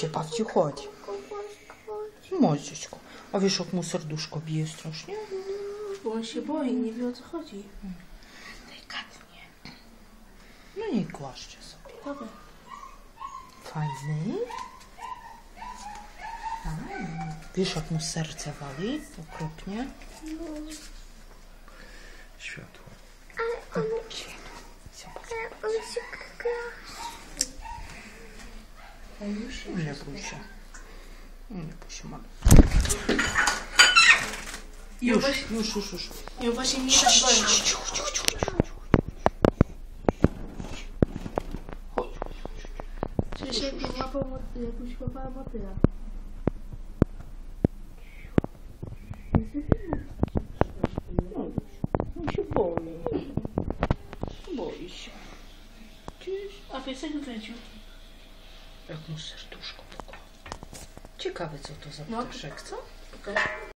się babciu, chodź. Moździeczku. A wiesz, jak mu serduszko bije strasznie? Bo on się boi, nie wie o co chodzi. Delikatnie. No nie głaszczę sobie. Dobra. Fajny. Wiesz, jak mu serce wali? Okropnie. Światło. Zobacz. On się gra. Nie bój się. Nie bój się, mam. Już, już, już, już. i on właśnie nie tak boi. Przecież jakby łapał, jakbyś łapała motyla. On się boi. Boi się. A piesek wlecił. Jak mu serduszko pukło. Ciekawe, co to za No. ptaszek, co?